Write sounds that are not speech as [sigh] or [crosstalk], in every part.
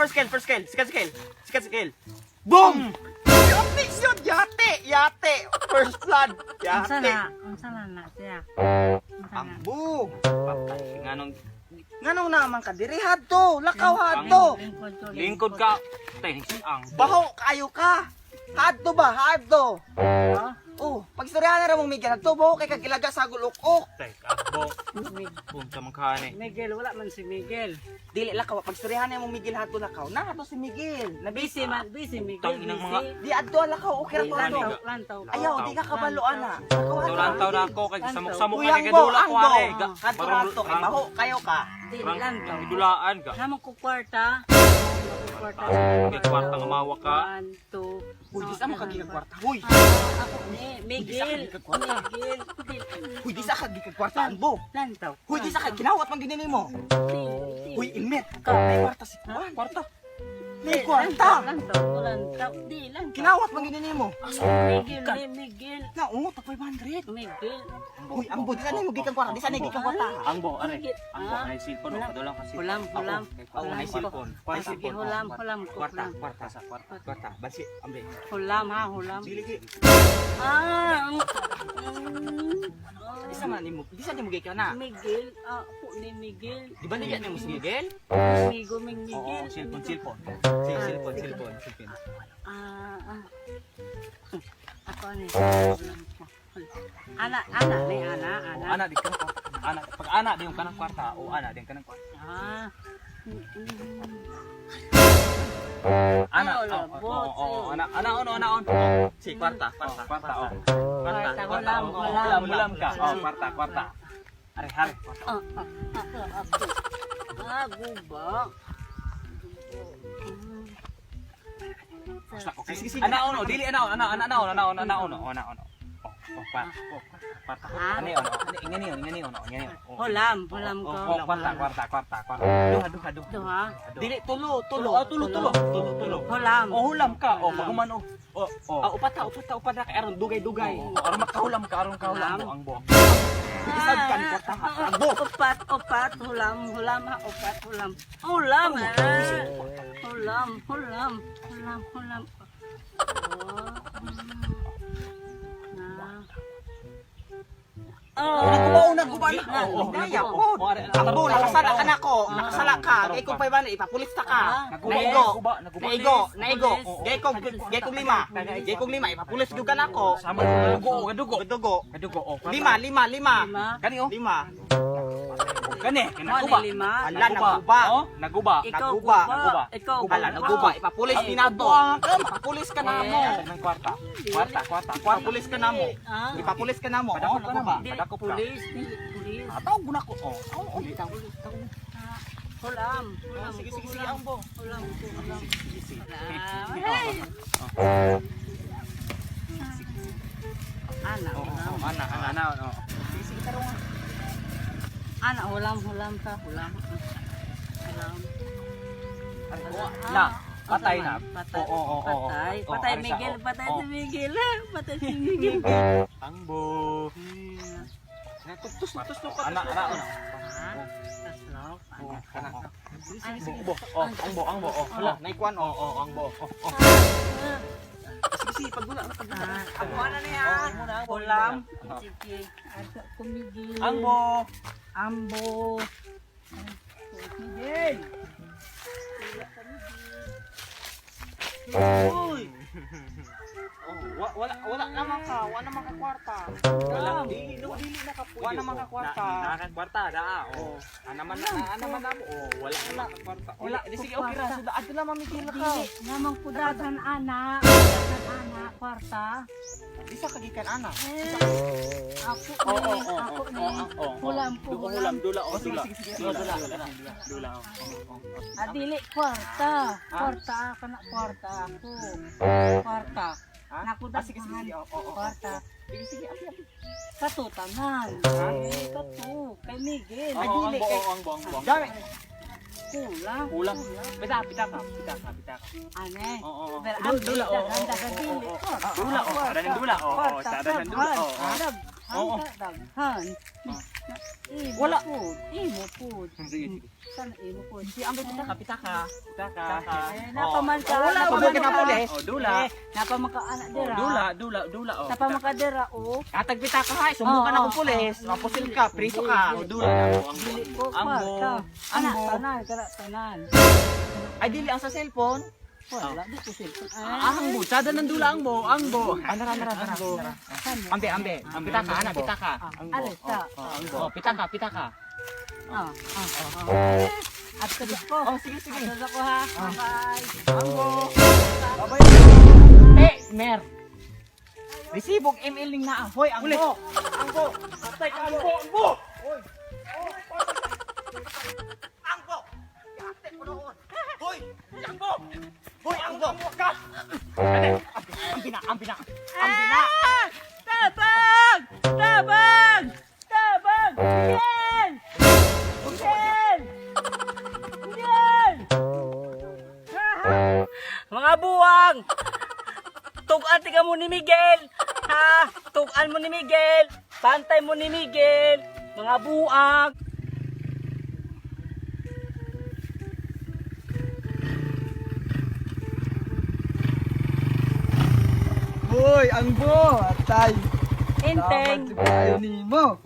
first kill, first kill. Sikat skill. Sikat skill. Boom! Yate yun, yate, yate. First blood, Unsa yate. na? Unsa na na siya? Unsa na? Ambo. Patay. Nganong Nganong naman ka diri hadto, lakaw hadto. Lingkod ko. lingkod ka. Tay, ang. Baho kayo ka. Hadto ba, hadto. Ha? Oh, pagstoryahan na ra mong Miguel, hadto baho kay kagilaga sa gulok-ok. Tay, akbo. Mig- Punta man kani. Miguel, wala man si Miguel. Dili lakaw, pagstoryahan na mong Miguel hadto lakaw. Na hadto si Miguel. Na Busy man, busy Miguel. Tang inang mga- Di adto lakaw, okay ra Di, to lantaw, adto. lantaw. Ayaw, di ka kabalo ana. Lakaw Ito hadto. lang taw na ako kay samok-samok ka Uyang ni bo, kadula ko bo. Parang hadto kay baho kayo ka. Di, Parang lantaw. Idulaan ka. Naman ko kwarta. Ko kwarta. Kwarta nga mawa ka. One, two. Uy, di sa mo kwarta. Ako ni Miguel. Miguel. Di, huy di sa kagigag kwartaan bo. Lantaw. Huy di sa kag kinawat man ginini mo. Di, di. Huy, ilmet. Ka, kwarta si Kuan. Kwarta. May kwarta. Lantaw, lantaw. Di, lantaw. Kinawat man ginini mo. Miguel, ni Miguel. Na, oo, tag 500. Miguel. Huy, ang di sa mo gikan kwarta, di sa na gikan kwarta. Ang bo. Miguel. Ang bo, Ah. ay cellphone. Hulam. Kadulang ka cellphone. Hulam, hulam. Ako, Hulam ay ko. cellphone. Ay, Kwarta, sige, kwarta. hulam, hulam ko. Kwarta, sa kwarta. Kwarta, basi, ambe. Hulam ha, hulam. Dili gi. Ah, ang- Di sa man nimo, di sa nimo gikan na. Miguel, ah, po ni Miguel. Di ba niya nimo si Miguel? Oo, Miguel. cellphone, cellphone. Si cellphone, cellphone, cellphone. Ah, ah. Ako ni. Hulam ko. Ana, ana, ni ana, O, ana. ana di ka ana pag ana di yung kanang kwarta o ana di yung kanang kwarta. Ah. Mm, Ana, Ano, oh, oh, oh, sa'yo. ana, ana ono, ana on. Si kwarta, Kwarta, kwarta. kwarta, oh. Kwarta, Kwarta, oh, hulam, hulam ka. Oh, kwarta, kwarta. Ari, hari. Ah, ah, ako, ako. Ah, guba. Basta ko. Sige, sige. Ana ono, dili ana ono, ana ana ana ono, ana ono, ana ono, ana ono. Oh, oh, kwarta, oh, kwarta. Ani ono, ani ingani ono, ingani ono, ingani ono. Oh. Hulam, hulam ko. Oh, oh, kwarta, kwarta, kwarta, kwarta. Duha, duha, duha. Ito ha? Dili tulo, tulo. Oh, tulo, tulo, tulo, tulo. Hulam. Oh, hulam ka. Oh, paguman oh. Oh, oh. Ah, upata, upata, upata kay aron dugay-dugay. Oh, aron makahulam ka, aron kahulam ang buong. Isag kan kwarta ha. Ang bo. Upat, upat, hulam, hulam ha, upat, hulam. Hulam ha. Hulam, hulam, hulam, hulam. Oh. Oh. nagubaw na. Na, Oh, nagaya po. Oh, ari, Ang bo, nakasala ka na ko. Ah. Nakasala ka. Kay kung 500, ipapulis ta ka. Naigo. Naigo, naigo. Gay kong, gay kong lima. Gay kong lima, ipapulis juga na ko. Sama. Gadugo. Gadugo, oh. kwarta. Lima, lima, lima. Lima. Kani oh. Kani, Mo naguba. ni lima. Ala, Naguba. naguba. Oh, naguba. Ikaw Naguba, guba. naguba. Ikaw Ala, naguba. Ipapulis dinato. guba. Ipapulis ka na mo. Eh. Ng kwarta. Kwarta, kwarta. Ipapulis ka na mo. Ah. Ipapulis ka na mo. Padako Oh, ka na naguba. ba? Dili, Padakop ka. pulis, dili, pulis. Ataw guna ko. Oh. Oh, oh. Ah, Hulam, hulam. Sige, sige, sige, hulam. ang bo. Hulam hulam. Hulam. Oh. Ay. Ana, Oh, hulam. oh, ana, ana, ana, oh. Sige, sige, tarong nga. Ana, hulam, hulam ka, hulam. Hulam. Na, patay na. Patay. Oo, oo, oo. Patay. Patay siya, Miguel, patay si Miguel. ah. [laughs] Patay si Miguel. Ang bo. Tus, tus, tus, Ana, ana, ana. Oh, Ana. oh, oh. Ay, Ang bo, oh, ang bo, ang bo. Hala, naikuan, Oh, oh. oh, ang bo. Oh, oh. Ah. Sige, sige, pagula na, pagula na. Ah, Ako na niya. Oh, imo na, imo Ulam. na. Sige. Ato ko Miguel. Ang bo. Ambo. Miguel. [laughs] Oh, wa- wala wala naman ka, wala naman ka kwarta. Wala. Dili, no, dili na ka Puyo. Wala naman ka kwarta. Na, nakakwarta, da. Oh. Ana man na, ana man na. Oh, wala na kwarta. Wala, di sige okay ra. Suda adto na mamigil ka. Namang kudagan ana. Ana, kwarta. Isa kagikan ana. Ako Oh, oh, oh, ako oh, ni. oh, oh, oh. Hulam ko, Dula, oh, Sige, dula. Dula, Dula, dula, dula, oh, oh, oh. Ah, kwarta. Kwarta, kana kwarta ako. Kwarta. Ha? Nakudagan. Ah, sige, sige, sige. Oh, oh, oh. Kwarta. Sige, sige, abi, abi. Katutanan. Eh, katu. Kay Miguel. Oh, Ay, oh, ang oh, ang bo, ang bo. Dami. Kulang. Kulang. Bita, bita ka, bita ka, bita ka. Ane. Oo, oo, oo. Dula, ang dula, oo, dagan oo, dagan oo, dili. oo, oo. Dula, oh, dagan dula, oh, oh, oh, oh. Oo. Ang daghan. Imo Wala. po. Imo po. Sige, sige. Sana imo po. Si Ambe pitaka, pitaka. Pitaka. Eh, napaman ka. Wala, napaman wala ka ka. pulis. Oh, dula. Eh, napamaka anak dira. Dula, dula, dula. Oh. Napamaka dira oh. Atag pitaka ha, sumbong ka na Oo, ko pulis. Mapusil ka, priso ka. Oh, dula. Ang pa. Anak Ambo. tanan, tanan. Ay, dili ang sa cellphone. Wala di ko silpon. Ah, ang bo. Sada ng dula ang bo. Ang bo. Anara, anara, anara. Ambe, ambe. Pitaka, anak, pitaka. Ah, Ang bo. alis ka. Oh, ang bo. Oh, pitaka, pitaka. Ah, ah, ah. At kabis ko. Oh, sige, sige. At ko ha. Bye. Ang bo. Eh, mer. Resibog email ning na. Hoy, ang bo. Ang bo. Patay ka, ang bo, ang bo. Ang bo! Yate mo doon! Hoy! Ang bo! Hoy, ang bo! Ka! Ate, ang bina, ang bina. Ang bina. Ah! Tabang! Tabang! Tabang! Miguel! Miguel! Miguel! Mga buwang! Tugan ka mo ni Miguel! Ha? Tugan mo ni Miguel! Bantay mo ni Miguel! Mga buwang! Hoy, ang bo, atay. Inteng! Salamat kayo nimo.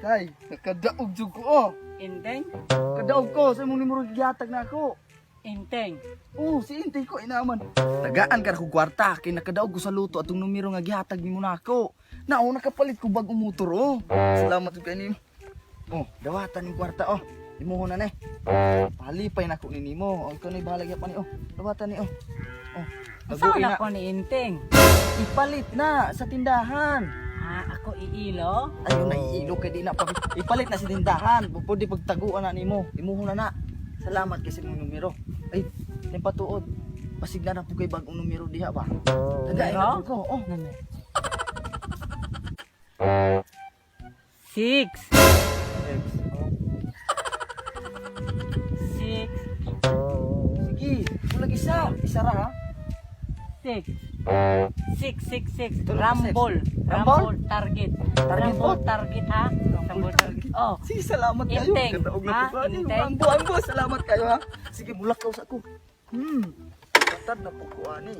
Tay, nakadaog jud ko oh. Inteng! Kadaog ko sa imong nimuro gihatag na ako. Inteng! Oh, si Intay ko inaman. Tagaan ka na ko kwarta kay nakadaog ko sa luto atong numero nga gihatag nimo na ako. Nao nakapalit ko bagong motor oh. Salamat jud kay nimo. Oh, dawatan ni kwarta oh. Imuhon na ni. Palipay na ko ni nimo. Oh, ikaw ni bahala gyapon ni oh. Dawatan ni oh. Oh. Taguin na. ako ni Inteng? Ipalit na sa tindahan. Ah, ako iilo? Ayun na iilo kay di na pa ipalit na sa tindahan. Pwede pagtaguan na nimo. Imuho na na. Salamat kasi mong numero. Ay, yung patuod. Pasigla na po kay bagong numero diha ba? Tagay na po ko. Oh. Six. Isa. Isa ra ha. Six. Six, six, six. Tulog Rumble. six. Rumble Rumble? target. Target Rumble target ha? Rumble target. Oh. Sige, salamat kayo. Inteng, Kataog na ha? ba? Inteng. Ang buwan ko, salamat kayo ha. Sige, bulak ka sa ako. Hmm. Katad na po ko ani.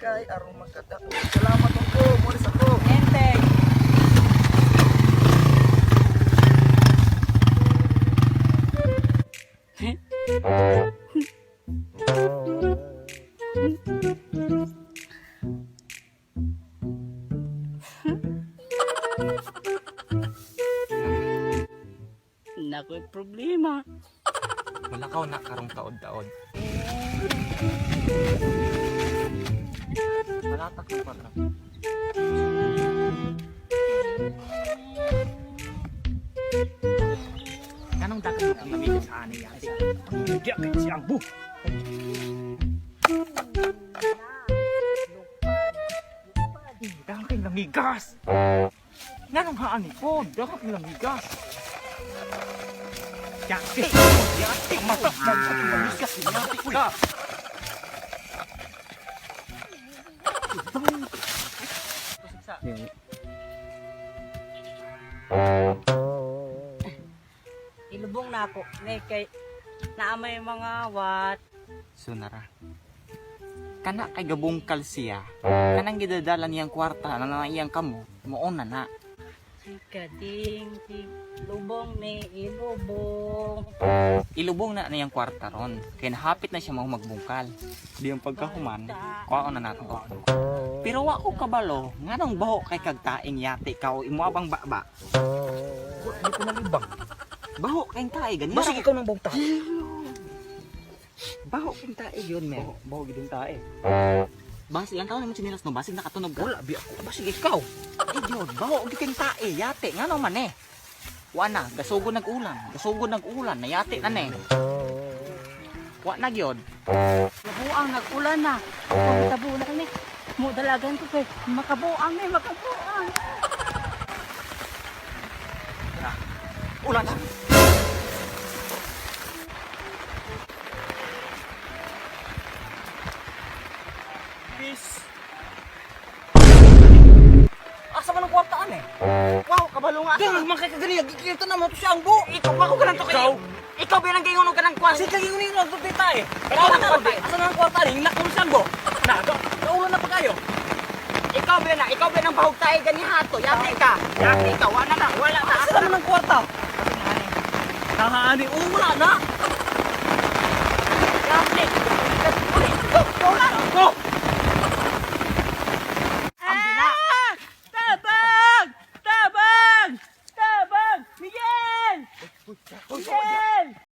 Kay arong makataog. Salamat ako. Mulis ako. Enteng. [laughs] Nako'y problema. Wala ka na karong taod-taod. Malatak ko pa ka. Kanong dagat mo kang nabigay sa ani yan? Hindi ka si Ambo. Dagang kang namigas. Nanong haani ko? Dagang kang Ilubong na ako. Nay, kay naamay mga wat. Sunara. Kana kay gabungkal siya. Kanang gidadala niyang kwarta na iyang kamo. Muon na na. Kading, lubong ni ilubong. Ilubong na niyang kwarta ron. Kaya nahapit na siya mau magbungkal. Di yung pagkahuman, kuha na natin ko. Pero wa ko kabalo, nga nang baho kay kagtaing yate ka o imuabang baba. Di ko nalibang. Baho kay tae ganyan. Basig ikaw ng bongta. [laughs] Baho kay tae yun, men. Baho gidong tae. Basi, ang tawag naman sinilas no, basig nakatunog ka. Wala, bi ako. Basig ikaw. Idiot, baho gi kay tae, yate nga naman eh. Wa na, gasugod nag-ulan, gasugod nag-ulan, nayate na ne. Wa na gyud. Nabuang nag-ulan na. Tabo na kami. Mo dalagan ko kay makabuang ni makabuang. Ulan na. Asa man ang kwarta ani. Wow, kabalo nga. Kaya man kay kagani gikita na mo to siya ang bu. Ikaw pa ko ganang to Ikaw? Ikaw ba nang gingunog ka ng kwan? Kagi ni no to dita eh. Pero na kwarta. Asa na ang kwarta ni? Nak mo siya ang bu. Na, kaulo na pa kayo. Ikaw ba na? Ikaw ba nang bahog tayo gani hato? Yate ka. Yate ka. Wala na. Wala na. Asa naman ang kwarta? Kahani, oh, wala na. Yate. Go, go, go.